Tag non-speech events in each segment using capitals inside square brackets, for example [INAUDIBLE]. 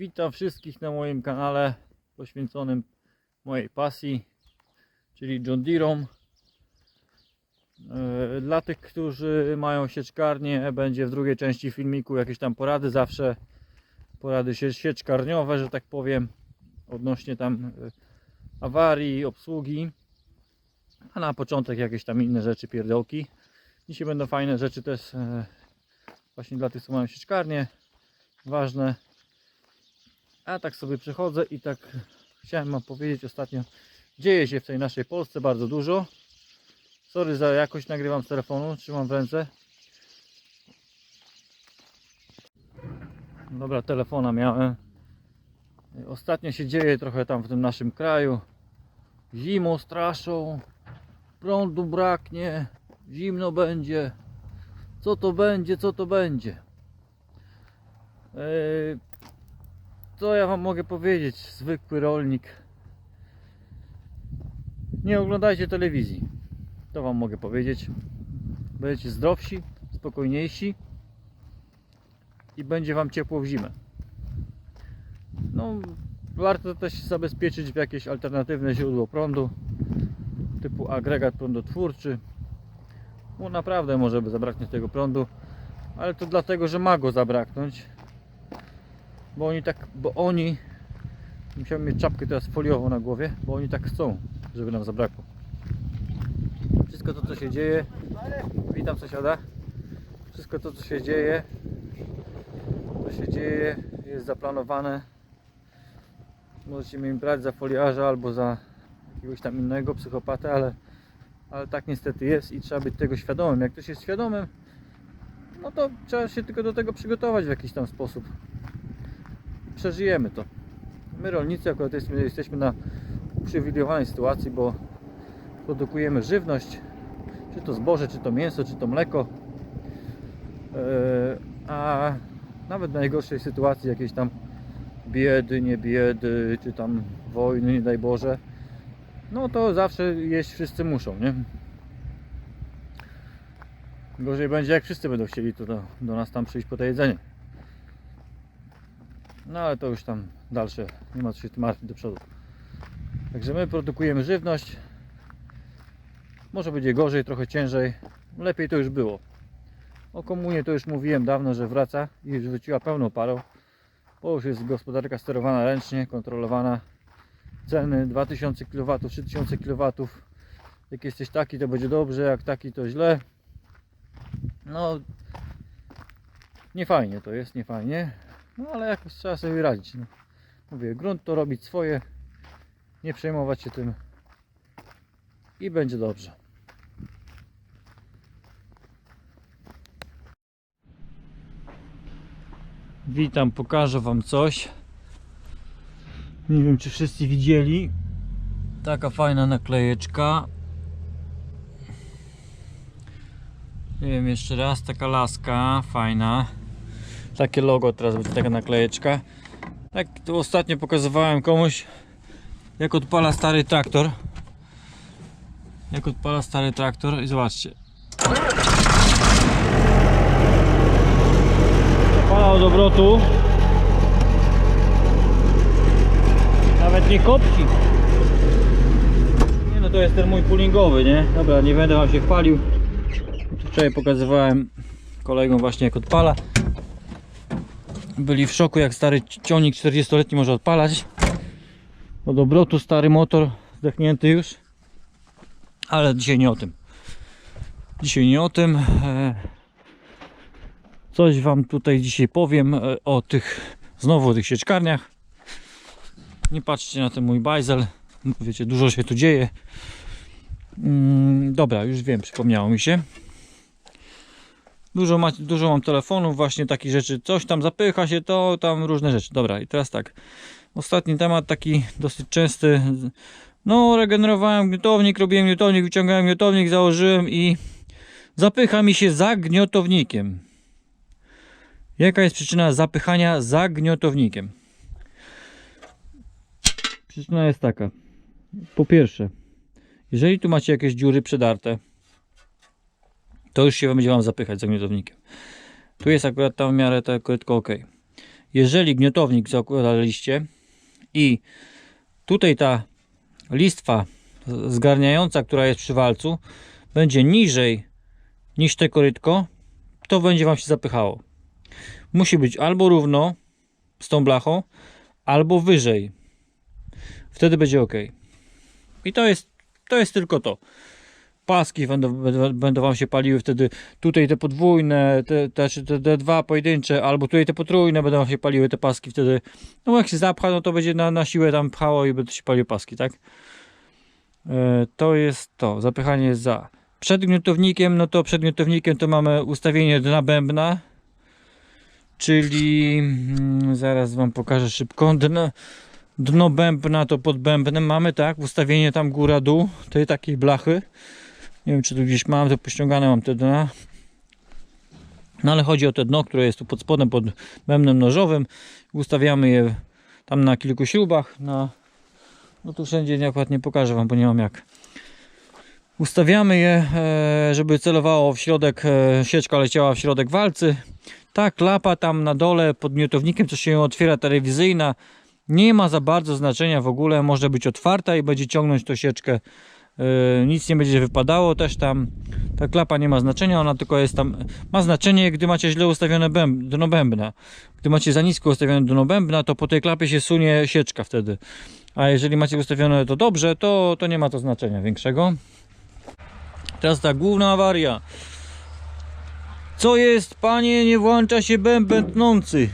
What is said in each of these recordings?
Witam wszystkich na moim kanale poświęconym mojej pasji, czyli John Deere'om. E, Dla tych, którzy mają sieczkarnię, będzie w drugiej części filmiku jakieś tam porady, zawsze porady sie- sieczkarniowe, że tak powiem, odnośnie tam e, awarii, obsługi, a na początek jakieś tam inne rzeczy, pierdołki. Dzisiaj będą fajne rzeczy też e, właśnie dla tych, co mają sieczkarnię, ważne. A tak sobie przechodzę i tak chciałem wam powiedzieć ostatnio, dzieje się w tej naszej Polsce bardzo dużo. Sorry za jakość, nagrywam z telefonu, trzymam w ręce. Dobra, telefona miałem. Ostatnio się dzieje trochę tam w tym naszym kraju. Zimą straszą, prądu braknie, zimno będzie. Co to będzie, co to będzie? Yy, co ja wam mogę powiedzieć, zwykły rolnik. Nie oglądajcie telewizji. To wam mogę powiedzieć. Będziecie zdrowsi, spokojniejsi i będzie wam ciepło w zimę. No, warto też zabezpieczyć w jakieś alternatywne źródło prądu, typu agregat prądotwórczy. Bo naprawdę może by zabraknąć tego prądu, ale to dlatego, że ma go zabraknąć. Bo oni tak, bo oni musiałem mieć czapkę teraz foliową na głowie, bo oni tak chcą, żeby nam zabrakło. Wszystko to co się dzieje, witam sąsiada. Wszystko to co się dzieje, co się dzieje jest zaplanowane. Możecie mnie brać za foliarza albo za jakiegoś tam innego psychopatę, ale, ale tak niestety jest i trzeba być tego świadomym. Jak ktoś jest świadomym, no to trzeba się tylko do tego przygotować w jakiś tam sposób. Przeżyjemy to. My rolnicy akurat jesteśmy, jesteśmy na uprzywilejowanej sytuacji, bo produkujemy żywność, czy to zboże, czy to mięso, czy to mleko. Eee, A nawet w najgorszej sytuacji jakiejś tam biedy, nie biedy, czy tam wojny, nie daj Boże, no to zawsze jeść wszyscy muszą, nie? Gorzej będzie jak wszyscy będą chcieli to do, do nas tam przyjść po to jedzenie. No ale to już tam dalsze, nie ma co się martwić do przodu. Także my produkujemy żywność. Może będzie gorzej, trochę ciężej. Lepiej to już było. O komunie to już mówiłem dawno, że wraca i wróciła pełną parą. Bo już jest gospodarka sterowana ręcznie, kontrolowana. Ceny 2000 kW, 3000 kW. Jak jesteś taki, to będzie dobrze, jak taki, to źle. No, nie fajnie to jest, nie fajnie. No ale jakoś trzeba sobie radzić. No. Mówię, grunt to robić swoje, nie przejmować się tym i będzie dobrze. Witam, pokażę Wam coś. Nie wiem, czy wszyscy widzieli. Taka fajna naklejeczka. Nie wiem, jeszcze raz, taka laska, fajna. Takie logo teraz będzie taka naklejeczka. Tak to ostatnio pokazywałem komuś, jak odpala stary traktor. Jak odpala stary traktor i zobaczcie. Zapala od obrotu. Nawet nie kopci. Nie no to jest ten mój pullingowy, nie? Dobra, nie będę wam się chwalił. Wczoraj pokazywałem kolegom właśnie jak odpala. Byli w szoku jak stary ciągnik 40-letni może odpalać. Od obrotu stary motor zdechnięty już. Ale dzisiaj nie o tym. Dzisiaj nie o tym. E, Coś wam tutaj dzisiaj powiem e, o tych znowu o tych sieczkarniach. Nie patrzcie na ten mój bajzel. Wiecie, dużo się tu dzieje. Mm, dobra, już wiem, przypomniało mi się. Dużo, ma, dużo mam telefonów, właśnie takich rzeczy. Coś tam zapycha się, to tam różne rzeczy. Dobra, i teraz tak. Ostatni temat taki dosyć częsty. No, regenerowałem gniotownik, robiłem gniotownik, wyciągałem gniotownik, założyłem i zapycha mi się za gniotownikiem. Jaka jest przyczyna zapychania za gniotownikiem? Przyczyna jest taka. Po pierwsze, jeżeli tu macie jakieś dziury przedarte, to już się będzie Wam zapychać za gniotownikiem. Tu jest akurat tam w miarę to akurat ok. jeżeli gniotownik zakładaliście i tutaj ta listwa zgarniająca, która jest przy walcu, będzie niżej niż te korytko, to będzie Wam się zapychało. Musi być albo równo z tą blachą, albo wyżej. Wtedy będzie ok. I to jest, to jest tylko to. Paski będą, będą- Wam się paliły wtedy. Tutaj te podwójne, te, te, te, te dwa pojedyncze, albo tutaj te potrójne będą się paliły te paski wtedy. No jak się zapcha, no to będzie na, na siłę tam pchało i będą się paliły paski, tak? E, to jest to. Zapychanie za. Przed gniotownikiem, no to przed gniotownikiem to mamy ustawienie dna bębna. Czyli mm, zaraz wam pokażę szybko. Dno, dno bębna to pod bębnem mamy, tak? Ustawienie tam góra dół tej takiej blachy. Nie wiem czy tu gdzieś mam, to pościągane mam te dna. No ale chodzi o te dno, które jest tu pod spodem, pod bębnem nożowym. Ustawiamy je tam na kilku śrubach. Na, no tu wszędzie nie, akurat nie pokażę wam, bo nie mam jak. Ustawiamy je, e, żeby celowało w środek, e, sieczka leciała w środek walcy. Ta klapa tam na dole pod miotownikiem, co się otwiera telewizyjna, nie ma za bardzo znaczenia w ogóle. Może być otwarta i będzie ciągnąć tą sieczkę. E, Nic nie będzie wypadało też tam. Ta klapa nie ma znaczenia, ona tylko jest tam. Ma znaczenie, gdy macie źle ustawione bęb, dno bębna. Gdy macie za nisko ustawione dno bębna, to po tej klapie się sunie sieczka wtedy. A jeżeli macie ustawione to dobrze, to, to nie ma to znaczenia większego. Teraz ta główna awaria. Co jest, panie, nie włącza się bęben tnący.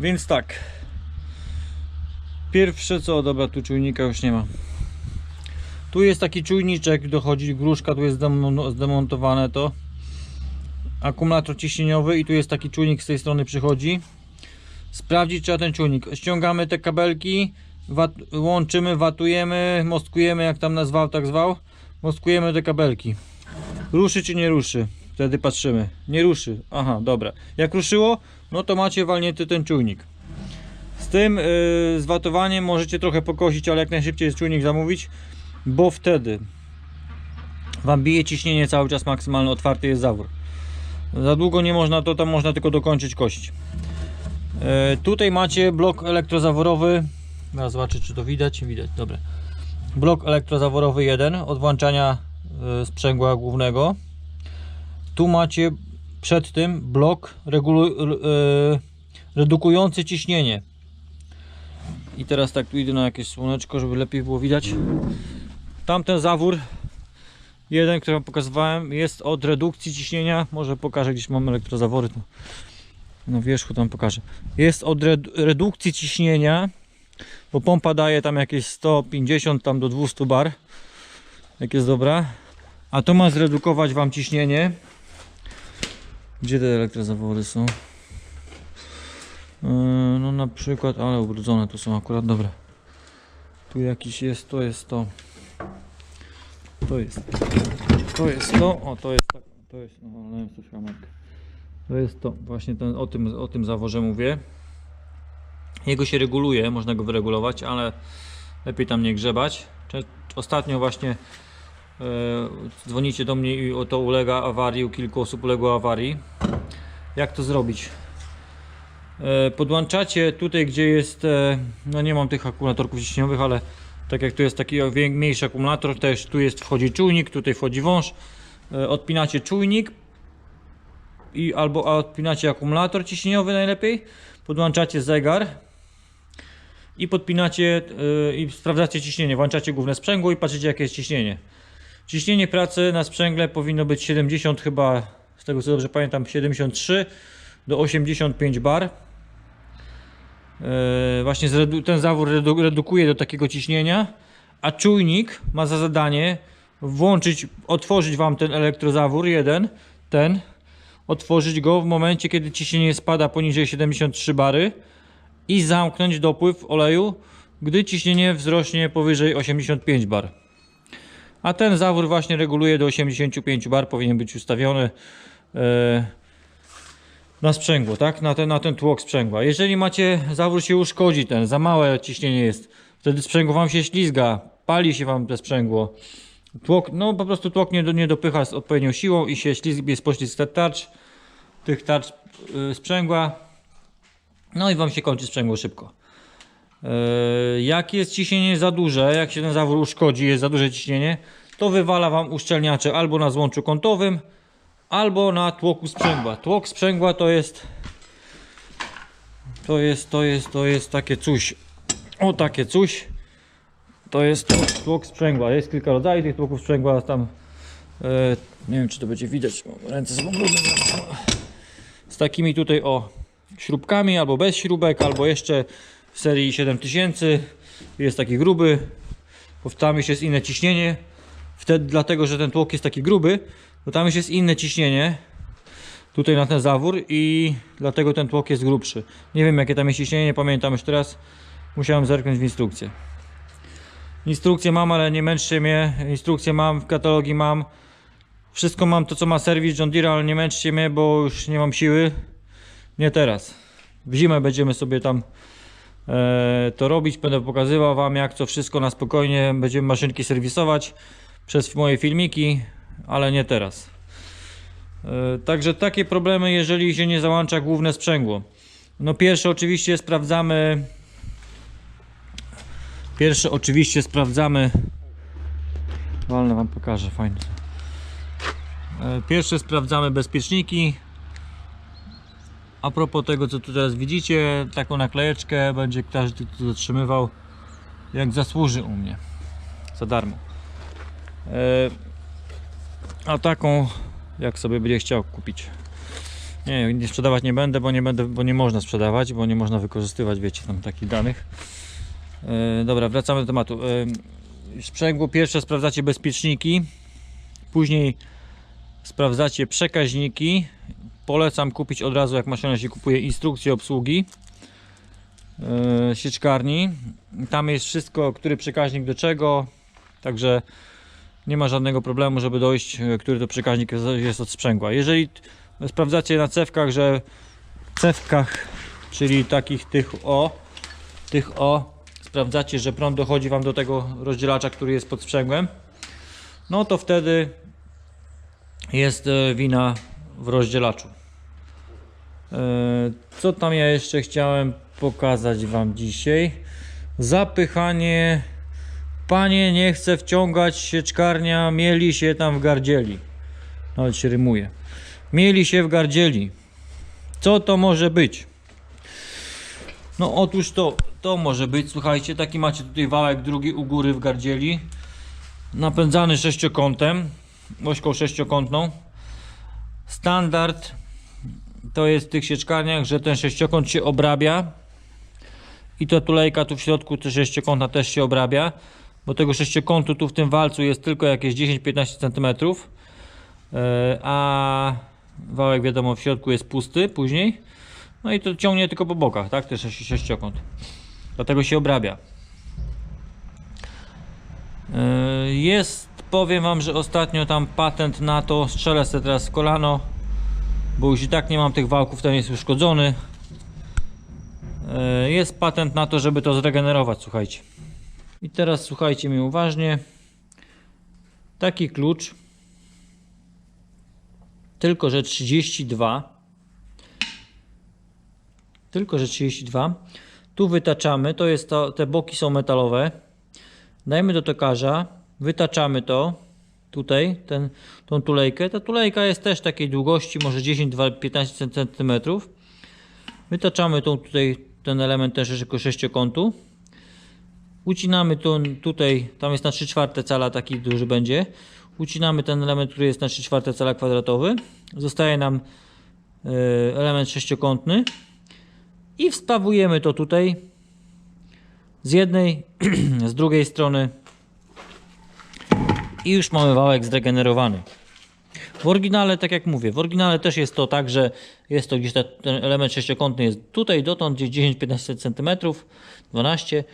Więc tak. Pierwsze co, dobra, tu czujnika już nie ma. Tu jest taki czujniczek, dochodzi gruszka, tu jest zdemon- zdemontowane to. Akumulator ciśnieniowy i tu jest taki czujnik z tej strony przychodzi. Sprawdzić trzeba ten czujnik. Ściągamy te kabelki, wat, łączymy, watujemy, mostkujemy, jak tam nazwał, tak zwał. Mostkujemy te kabelki. Ruszy czy nie ruszy? Wtedy patrzymy. Nie ruszy. Aha, dobra. Jak ruszyło, no to macie walnięty ten czujnik. Z tym yy, z watowaniem możecie trochę pokosić, ale jak najszybciej jest czujnik zamówić, bo wtedy Wam bije ciśnienie cały czas maksymalnie, otwarty jest zawór. Za długo nie można, to tam można tylko dokończyć kość. E, tutaj macie blok elektrozaworowy. Teraz zobaczę, czy to widać. Widać, dobra. Blok elektrozaworowy 1 od włączania e, sprzęgła głównego. Tu macie przed tym blok regulu- e, redukujący ciśnienie. I teraz tak tu idę na jakieś słoneczko, żeby lepiej było widać. Tamten zawór jeden, który wam pokazywałem, jest od redukcji ciśnienia. Może pokażę, gdzieś mam elektrozawory. To na wierzchu tam pokażę. Jest od red- redukcji ciśnienia, bo pompa daje tam jakieś 150 tam do 200 bar. Jak jest dobra. A to ma zredukować wam ciśnienie. Gdzie te elektrozawory są? Yy, no na przykład, ale ubrudzone to są akurat dobre. Tu jakiś jest, to jest to. To jest. To jest to. O, to jest tak. To jest. No, ale jest troszkę markę. To jest to, właśnie ten, o, tym, o tym zaworze mówię. Jego się reguluje, można go wyregulować, ale lepiej tam nie grzebać. Ostatnio właśnie e, dzwonicie do mnie i o to ulega awarii, u kilku osób uległo awarii. Jak to zrobić? E, podłączacie tutaj, gdzie jest, e, no nie mam tych akumulatorków ciśnieniowych, ale tak jak tu jest taki mniejszy akumulator, też tu jest wchodzi czujnik, tutaj wchodzi wąż. E, odpinacie czujnik, i albo odpinacie akumulator ciśnieniowy najlepiej, podłączacie zegar i podpinacie yy, i sprawdzacie ciśnienie, włączacie główne sprzęgło i patrzycie jakie jest ciśnienie. Ciśnienie pracy na sprzęgle powinno być 70 chyba, z tego co dobrze pamiętam 73 do 85 bar. Yy, właśnie ten zawór redu- redukuje do takiego ciśnienia, a czujnik ma za zadanie włączyć, otworzyć Wam ten elektrozawór jeden, ten, otworzyć go w momencie, kiedy ciśnienie spada poniżej 73 bary i zamknąć dopływ oleju, gdy ciśnienie wzrośnie powyżej 85 bar. A ten zawór właśnie reguluje do 85 bar, powinien być ustawiony e, na sprzęgło, tak? Na ten, na ten tłok sprzęgła. Jeżeli macie, zawór się uszkodzi ten, za małe ciśnienie jest, wtedy sprzęgło Wam się ślizga, pali się Wam to sprzęgło. Tłok, no po prostu tłok nie, nie dopycha z odpowiednią siłą i się ślizg, jest poślizg tarcz, tych tarcz yy, sprzęgła No i Wam się kończy sprzęgło szybko. Yy, Jak jest ciśnienie za duże, jak się ten zawór uszkodzi, jest za duże ciśnienie, to wywala Wam uszczelniacze albo na złączu kątowym, albo na tłoku sprzęgła. Tłok sprzęgła to jest to jest, to jest, to jest takie coś. O takie coś. To jest tłok, sprzęgła. Jest kilka rodzajów tych tłoków sprzęgła. Tam e, nie wiem czy to będzie widać. Ręce są. Z takimi tutaj o śrubkami, albo bez śrubek, albo jeszcze w serii 7000 jest taki gruby. Tam już jest inne ciśnienie. Wtedy dlatego, że ten tłok jest taki gruby, to tam już jest inne ciśnienie tutaj na ten zawór i dlatego ten tłok jest grubszy. Nie wiem jakie tam jest ciśnienie, nie pamiętam już teraz. Musiałem zerknąć w instrukcję. Instrukcję mam, ale nie męczcie mnie. Instrukcję mam, w katalogi mam. Wszystko mam to co ma serwis John Deere, ale nie męczcie mnie, bo już nie mam siły. Nie teraz. W zimę będziemy sobie tam e, to robić. Będę pokazywał wam jak to wszystko na spokojnie. Będziemy maszynki serwisować przez moje filmiki, ale nie teraz. E, Także takie problemy, jeżeli się nie załącza główne sprzęgło. No pierwsze oczywiście sprawdzamy. Pierwsze oczywiście sprawdzamy. Walne wam pokażę, fajnie. E, Pierwsze sprawdzamy bezpieczniki. A propos tego, co tu teraz widzicie, taką naklejeczkę będzie każdy tu zatrzymywał, jak zasłuży u mnie. Za darmo. A taką jak sobie będzie chciał kupić. Nie, nie sprzedawać nie będę, bo nie będę, bo nie można sprzedawać, bo nie można wykorzystywać, wiecie, tam takich danych. E, dobra, wracamy do tematu. E, sprzęgło pierwsze sprawdzacie bezpieczniki, później sprawdzacie przekaźniki. Polecam kupić od razu, jak maszyna się kupuje, instrukcję obsługi e, sieczkarni. Tam jest wszystko, który przekaźnik do czego, także nie ma żadnego problemu, żeby dojść, e, który to przekaźnik jest- od sprzęgła. Jeżeli sprawdzacie na cewkach, że cewkach, czyli takich tych o, tych o, sprawdzacie, że prąd dochodzi Wam do tego rozdzielacza, który jest pod sprzęgłem, no to wtedy jest e, wina w rozdzielaczu. E, Co tam ja jeszcze chciałem pokazać Wam dzisiaj? Zapychanie Panie, nie chcę wciągać sieczkarnia, mieli się tam w gardzieli. Nawet się rymuje. Mieli się w gardzieli. Co to może być? No otóż to, to może być, słuchajcie, taki macie tutaj wałek drugi u góry w gardzieli. Napędzany sześciokątem, ośką sześciokątną. Standard to jest w tych sieczkarniach, że ten sześciokąt się obrabia. I to tulejka tu w środku, te sześciokątna też się obrabia bo tego sześciokątu tu w tym walcu jest tylko jakieś 10-15 cm, e, a wałek wiadomo w środku jest pusty później. No i to ciągnie tylko po bokach, tak? Sześci- sześciokąt. Dlatego się obrabia. E, Jest, powiem Wam, że ostatnio tam patent na to, strzelę sobie teraz w kolano, bo już i tak nie mam tych wałków, ten jest uszkodzony. E, Jest patent na to, żeby to zregenerować, słuchajcie. I teraz słuchajcie mnie uważnie. Taki klucz. Tylko, że 32. Tylko, że 32. Tu wytaczamy. To jest to, te boki są metalowe. Dajmy do tokarza. Wytaczamy to. Tutaj, ten, tą tulejkę. Ta tulejka jest też takiej długości, może 10-15 cm. Wytaczamy tą tutaj, ten element też jako sześciokątu. Ucinamy to tutaj, tam jest na 3 czwarte cala taki duży będzie. Ucinamy ten element, który jest na 3 czwarte cala kwadratowy. Zostaje nam e, element sześciokątny. I wstawujemy to tutaj z jednej, [CLEARS THROAT] z drugiej strony. I już mamy wałek zregenerowany. W oryginale, tak jak mówię, w oryginale też jest to tak, że jest to gdzieś ten element sześciokątny jest tutaj dotąd gdzieś 10-15 cm, 12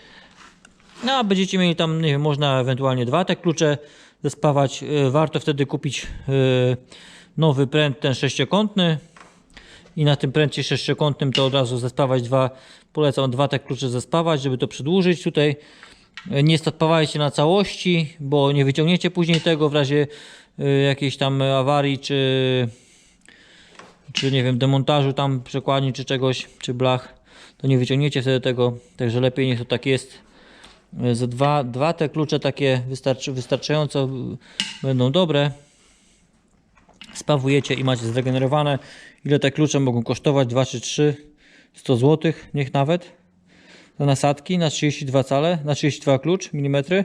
no a będziecie mieli tam, nie wiem, można ewentualnie dwa te klucze zespawać. Yy, Warto wtedy kupić yy, nowy pręt, ten sześciokątny. I na tym pręcie sześciokątnym to od razu zespawać dwa, polecam dwa te klucze zespawać, żeby to przedłużyć tutaj. Yy, Nie spawajcie na całości, bo nie wyciągniecie później tego w razie jakiejś tam awarii, czy, czy nie wiem, demontażu tam przekładni, czy czegoś, czy blach. to nie wyciągniecie wtedy tego, także lepiej niech to tak jest. E, Ze dwa, dwa te klucze takie wystarczy, wystarczająco y, będą dobre. Spawujecie i macie zregenerowane. Ile te klucze mogą kosztować? 2 czy 3? 100 zł, niech nawet. Za nasadki na 32 cale, na 32 klucz, milimetry.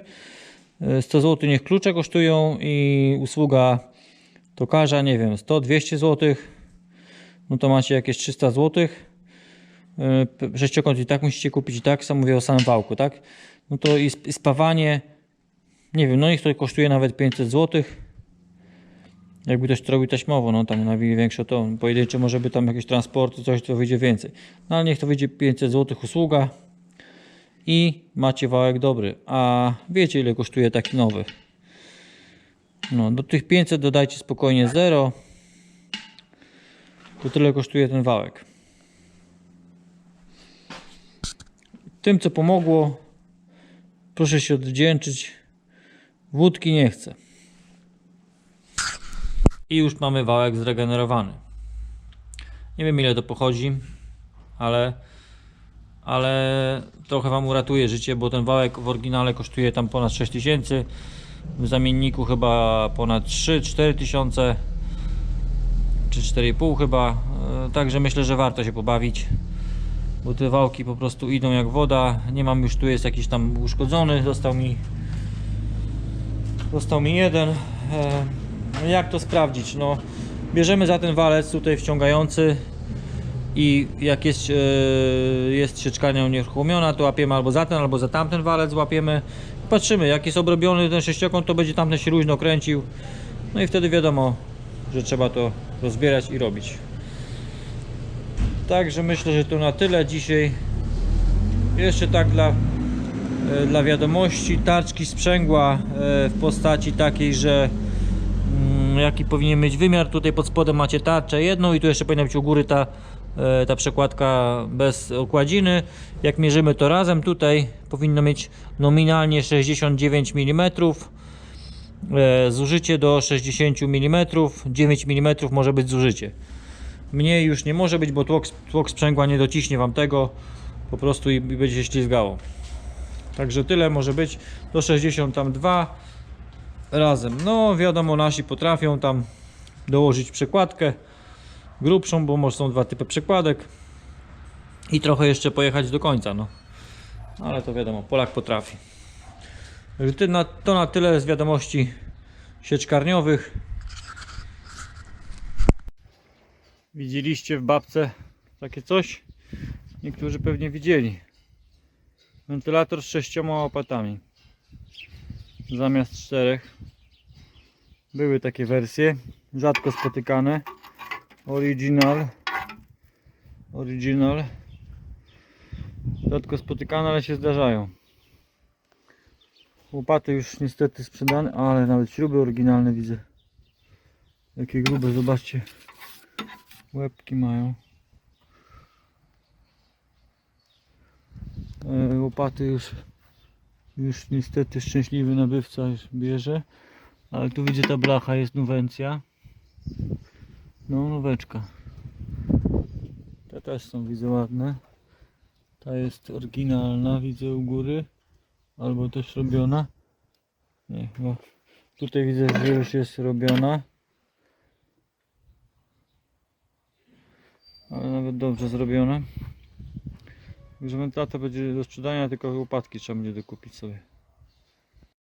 E, 100 zł niech klucze kosztują i usługa tokarza, nie wiem, 100-200 zł. No to macie jakieś 300 zł. Sześciokąt i tak musicie kupić i tak, sam mówię o samym wałku, tak? No to i spawanie, nie wiem, no niech to kosztuje nawet 500 zł. Jakby ktoś to robił taśmowo, no tam na większe to pojedyncze może by tam jakieś transporty, coś to wyjdzie więcej. No ale niech to wyjdzie 500 zł usługa i macie wałek dobry. A wiecie ile kosztuje taki nowy? No do tych 500 dodajcie spokojnie 0. To tyle kosztuje ten wałek. Tym co pomogło, proszę się odwdzięczyć. Wódki nie chcę. I już mamy wałek zregenerowany. Nie wiem ile to pochodzi, ale ale trochę Wam uratuje życie, bo ten wałek w oryginale kosztuje tam ponad 6000 w zamienniku chyba ponad 3-4 tysiące czy 4,5 chyba E, także myślę, że warto się pobawić bo te wałki po prostu idą jak woda nie mam już, tu jest jakiś tam uszkodzony został mi został mi jeden E, no jak to sprawdzić? No, bierzemy za ten walec tutaj wciągający i jak jest, e, jest sieczkarnia unieruchomiona, to łapiemy albo za ten, albo za tamten walec łapiemy. Patrzymy, jak jest obrobiony ten sześciokąt, to będzie tamten się luźno kręcił. No i wtedy wiadomo, że trzeba to rozbierać i robić. Także myślę, że to na tyle dzisiaj. Jeszcze tak dla, e, dla wiadomości, tarczki sprzęgła e, w postaci takiej, że mm, jaki powinien mieć wymiar. Tutaj pod spodem macie tarczę jedną i tu jeszcze powinna być u góry ta, e, ta przekładka bez okładziny. Jak mierzymy to razem, tutaj powinno mieć nominalnie 69 mm. Zużycie do 60 mm, 9 mm może być zużycie. Mniej już nie może być, bo tłok, tłok sprzęgła nie dociśnie Wam tego po prostu i, i będzie się ślizgało. Także tyle może być do 62 razem. No wiadomo, nasi potrafią tam dołożyć przekładkę grubszą, bo może są dwa typy przekładek i trochę jeszcze pojechać do końca. No. Ale to wiadomo, Polak potrafi. To na tyle z wiadomości sieczkarniowych. Widzieliście w babce takie coś? Niektórzy pewnie widzieli. Wentylator z sześcioma łopatami zamiast czterech. Były takie wersje, rzadko spotykane. Original. Original. Rzadko spotykane, ale się zdarzają. Łopaty już niestety sprzedane, ale nawet śruby oryginalne widzę. Jakie grube, zobaczcie. Łebki mają. E, łopaty już już niestety szczęśliwy nabywca już bierze. Ale tu widzę ta blacha jest nuwencja. No nóweczka. Te też są widzę ładne. Ta jest oryginalna widzę u góry. Albo też robiona. Nie, chyba. Tutaj widzę, że już jest robiona. Ale nawet dobrze zrobione. Także wentylator będzie do sprzedania, tylko łopatki trzeba będzie dokupić sobie.